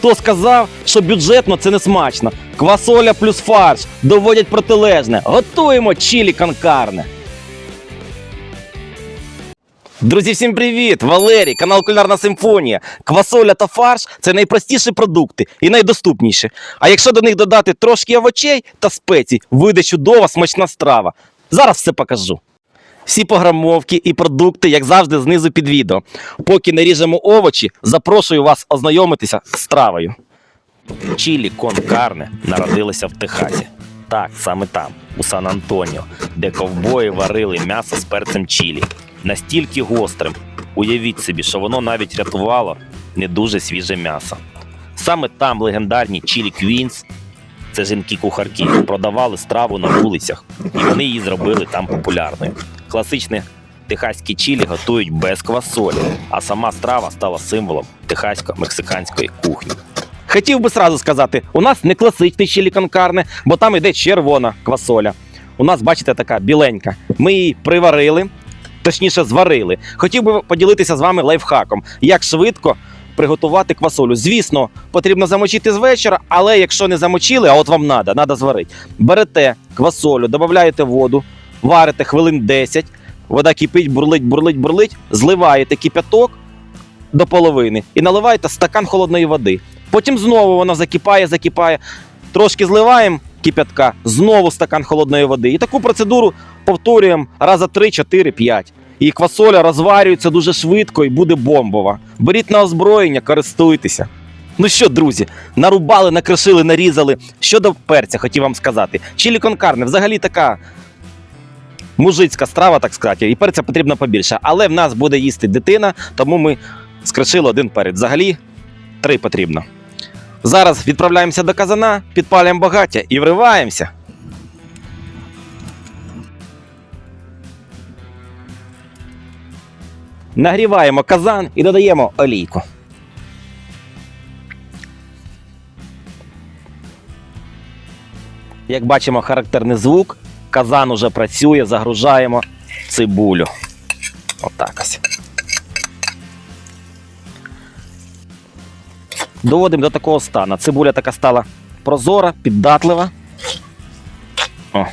Хто сказав, що бюджетно це не смачно? Квасоля плюс фарш доводять протилежне. Готуємо чілі конкарне. Друзі, всім привіт! Валерій, канал Кулінарна Симфонія. Квасоля та фарш це найпростіші продукти і найдоступніші. А якщо до них додати трошки овочей та спецій, вийде чудова смачна страва. Зараз все покажу. Всі пограмовки і продукти, як завжди, знизу під відео. Поки не ріжемо овочі, запрошую вас ознайомитися з стравою. Чілі кон карне в Техасі. Так, саме там, у Сан-Антоніо, де ковбої варили м'ясо з перцем чілі. Настільки гострим. Уявіть собі, що воно навіть рятувало не дуже свіже м'ясо. Саме там легендарні чілі Квінс, це жінки-кухарки, продавали страву на вулицях, і вони її зробили там популярною. Класичне техаські чілі готують без квасолі, а сама страва стала символом техасько-мексиканської кухні. Хотів би сразу сказати, у нас не класичний чилі конкарне, бо там йде червона квасоля. У нас, бачите, така біленька. Ми її приварили, точніше, зварили. Хотів би поділитися з вами лайфхаком, як швидко приготувати квасолю. Звісно, потрібно замочити з вечора, але якщо не замочили, а от вам треба, треба зварити. Берете квасолю, додаєте воду, варите хвилин 10, вода кипить, бурлить, бурлить, бурлить, зливаєте кипяток до половини і наливаєте стакан холодної води. Потім знову воно закипає, закипає. Трошки зливаємо кипятка, знову стакан холодної води. І таку процедуру повторюємо раза 3, 4, 5. І квасоля розварюється дуже швидко і буде бомбова. Беріть на озброєння, користуйтеся. Ну що, друзі, нарубали, накришили, нарізали. Щодо перця, хотів вам сказати. Чилі конкарне взагалі така мужицька страва, так сказати, і перця потрібно побільше. Але в нас буде їсти дитина, тому ми скришили один перець. Взагалі три потрібно. Зараз відправляємося до казана, підпалюємо багаття і вриваємося. Нагріваємо казан і додаємо олійку. Як бачимо, характерний звук. Казан уже працює, загружаємо цибулю. Отак ось. Доводимо до такого стану. Цибуля така стала прозора, піддатлива. О.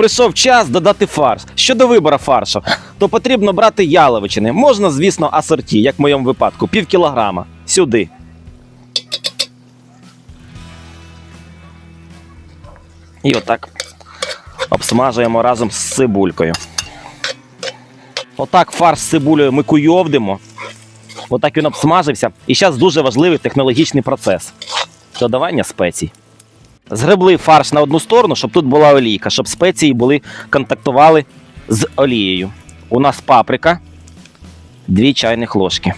Прийшов час додати фарш. Щодо вибору фаршу, то потрібно брати яловичини. Можна, звісно, асорті, як в моєму випадку, пів кілограма. Сюди. І отак обсмажуємо разом з цибулькою. Отак фарш з цибулею ми куйовдимо. Отак він обсмажився. І зараз дуже важливий технологічний процес додавання спецій. Згребли фарш на одну сторону, щоб тут була олійка, щоб спеції були, контактували з олією. У нас паприка, 2 чайних ложки.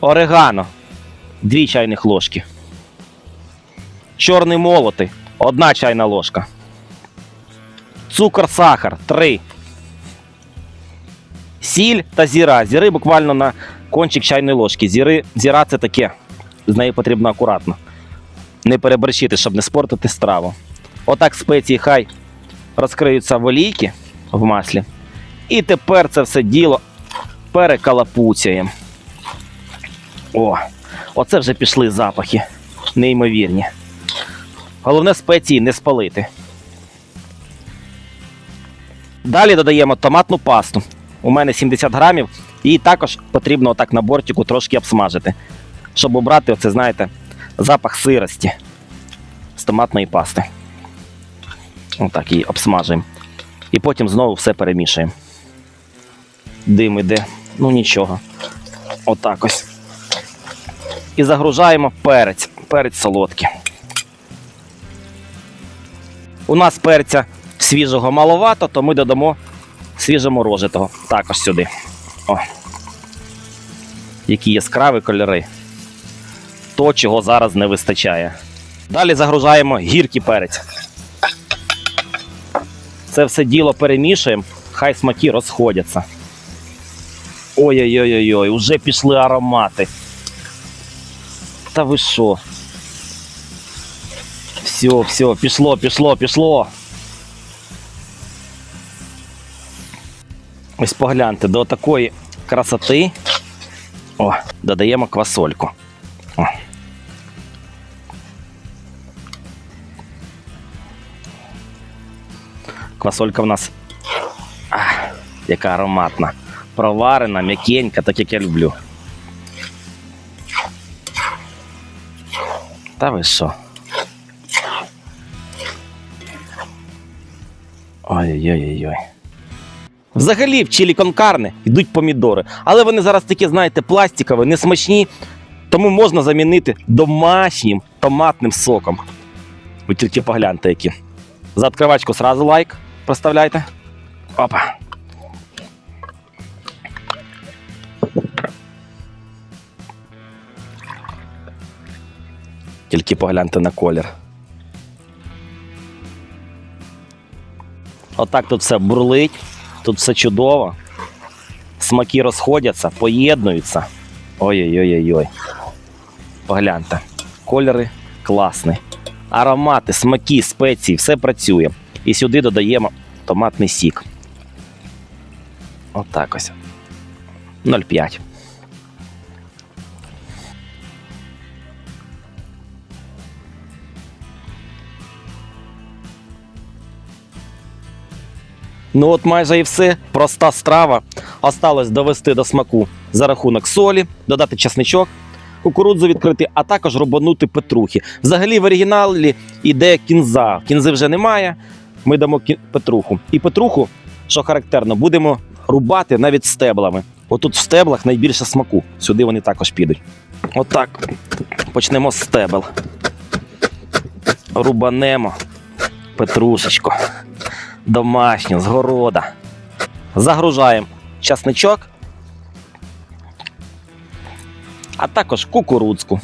Орегано 2 чайних ложки. Чорний молотий 1 чайна ложка. Цукор, сахар 3. Сіль та зіра. Зіри буквально на кончик чайної ложки. Зіри, зіра це таке. З нею потрібно акуратно. Не переборщити, щоб не спортити страву. Отак спеції хай розкриються в олійки в маслі. І тепер це все діло перекалапуцяємо. О, оце вже пішли запахи. Неймовірні. Головне спеції не спалити. Далі додаємо томатну пасту. У мене 70 грамів. Її також потрібно отак на бортику трошки обсмажити, щоб обрати, оце, знаєте, запах сирості з томатної пасти. Отак її обсмажуємо. І потім знову все перемішуємо. Дим іде, ну нічого. Отак ось. І загружаємо перець. Перець солодкий. У нас перця свіжого маловато, то ми додамо свіжоморожитого також сюди. О. Які яскраві кольори. То, чого зараз не вистачає. Далі загружаємо гіркий перець. Це все діло перемішуємо, хай смаки розходяться. Ой-ой-ой, уже пішли аромати. Та ви що? Все, все, пішло, пішло, пішло. Ось погляньте, до такої красоти. О, додаємо квасольку. О. Квасолька в нас. Ах, яка ароматна. Проварена, м'якенька, так як я люблю. Та ви що? Ой-ой-ой-ой. Взагалі в чилі конкарне йдуть помідори, але вони зараз такі, знаєте, пластикові, не смачні, тому можна замінити домашнім томатним соком. Ви тільки погляньте, які. За відкривачку сразу лайк проставляйте. Опа. Тільки погляньте на колір. Отак тут все бурлить, тут все чудово. Смаки розходяться, поєднуються. Ой-ой-ой-ой. Погляньте. Кольори класні. Аромати, смаки, спеції, все працює. І сюди додаємо томатний сік. Отак ось. 0,5. Ну от майже і все. Проста страва. Осталось довести до смаку за рахунок солі, додати чесничок, кукурудзу відкрити, а також рубанути петрухи. Взагалі в оригіналі іде кінза. Кінзи вже немає. Ми дамо петруху. І петруху, що характерно, будемо рубати навіть стеблами. Отут в стеблах найбільше смаку. Сюди вони також підуть. Отак. Почнемо з стебел. Рубанемо петрушечку домашню, з города. Загружаємо часничок, а також кукурудзку.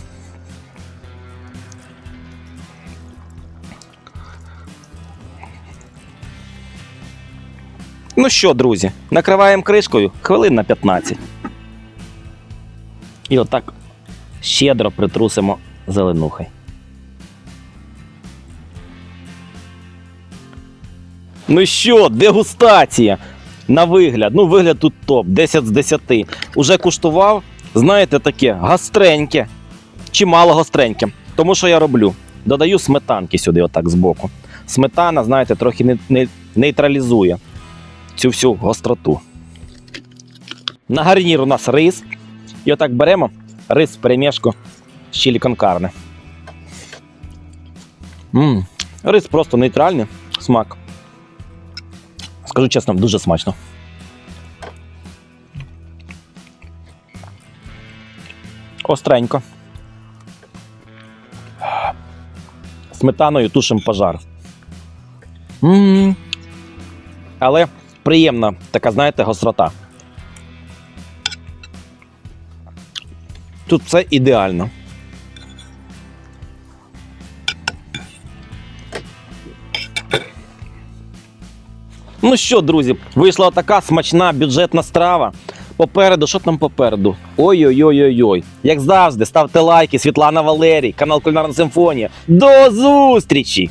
Ну що, друзі, накриваємо кришкою хвилин на 15. І отак щедро притрусимо зеленухою. Ну що, дегустація. На вигляд. Ну, вигляд тут топ, 10 з 10. Уже куштував, знаєте, таке гастреньке. Чимало гостреньке. Тому що я роблю? Додаю сметанки сюди, отак збоку. Сметана, знаєте, трохи не, не, нейтралізує цю всю гостроту. На гарнір у нас рис. І отак беремо рис в перемішку з чилі конкарне. Рис просто нейтральний смак. Скажу чесно, дуже смачно. Остренько. Сметаною тушимо пожар. м Але приємна така, знаєте, гострота. Тут все ідеально. Ну що, друзі, вийшла така смачна бюджетна страва. Попереду, що там попереду? Ой-ой-ой-ой-ой. Як завжди, ставте лайки, Світлана Валерій, канал Кулінарна Симфонія. До зустрічі!